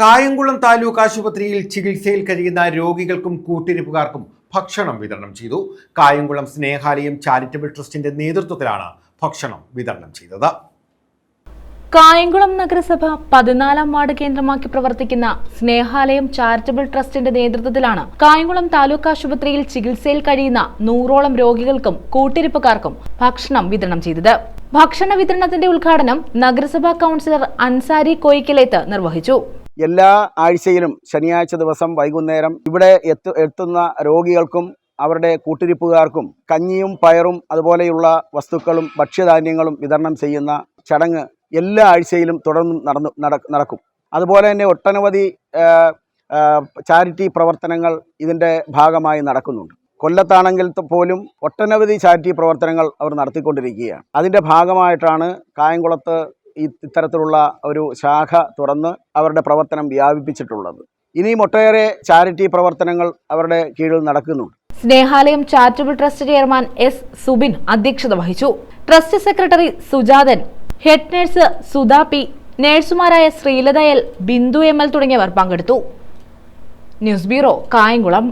കായംകുളം താലൂക്ക് ആശുപത്രിയിൽ ചികിത്സയിൽ കഴിയുന്ന രോഗികൾക്കും കൂട്ടിരിപ്പുകാർക്കും ഭക്ഷണം വിതരണം ചെയ്തു. കായംകുളം സ്നേഹാലയം ചാരിറ്റബിൾ ട്രസ്റ്റിന്റെ നേതൃത്വത്തിലാണ് ഭക്ഷണം വിതരണം ചെയ്തത്. കായംകുളം നഗരസഭ പതിനാലാം വാർഡ് കേന്ദ്രമാക്കി പ്രവർത്തിക്കുന്ന സ്നേഹാലയം ചാരിറ്റബിൾ ട്രസ്റ്റിന്റെ നേതൃത്വത്തിലാണ് കായംകുളം താലൂക്ക് ആശുപത്രിയിൽ ചികിത്സയിൽ കഴിയുന്ന നൂറോളം രോഗികൾക്കും കൂട്ടിരിപ്പുകാർക്കും ഭക്ഷണം വിതരണം ചെയ്തത്. ഭക്ഷണ വിതരണത്തിന്റെ ഉദ്ഘാടനം നഗരസഭാ കൗൺസിലർ അൻസാരി കോയിക്കലേത്ത് നിർവഹിച്ചു. എല്ലാ ആഴ്ചയിലും ശനിയാഴ്ച ദിവസം വൈകുന്നേരം ഇവിടെ എത്തു എത്തുന്ന രോഗികൾക്കും അവരുടെ കൂട്ടിരിപ്പുകാർക്കും കഞ്ഞിയും പയറും അതുപോലെയുള്ള വസ്തുക്കളും ഭക്ഷ്യധാന്യങ്ങളും വിതരണം ചെയ്യുന്ന ചടങ്ങ് എല്ലാ ആഴ്ചയിലും തുടർന്നും നടന്നു നടക്കും. അതുപോലെ തന്നെ ഒട്ടനവധി ചാരിറ്റി പ്രവർത്തനങ്ങൾ ഇതിന്റെ ഭാഗമായി നടക്കുന്നുണ്ട്. കൊല്ലത്താണെങ്കിൽ പോലും ഒട്ടനവധി ചാരിറ്റി പ്രവർത്തനങ്ങൾ അവർ നടത്തിക്കൊണ്ടിരിക്കുകയാണ്. അതിന്റെ ഭാഗമായിട്ടാണ് കായംകുളത്ത് ഇത്തരത്തിലുള്ള ഒരു ശാഖ തുറന്ന് അവരുടെ പ്രവർത്തനം വ്യാപിപ്പിച്ചിട്ടുള്ളത്. ഇനിയും ഒട്ടേറെ ചാരിറ്റി പ്രവർത്തനങ്ങൾ അവരുടെ കീഴിൽ നടക്കുന്നുണ്ട്. Snehalayam charitable trust chairman S Subin അധ്യക്ഷത വഹിച്ചു. Trust secretary Sujathan head nurse Sudha P നേഴ്സുമാരായ Sreelatha L Bindu M L തുടങ്ങിയവർ പങ്കെടുത്തു. News bureau Kayamkulam.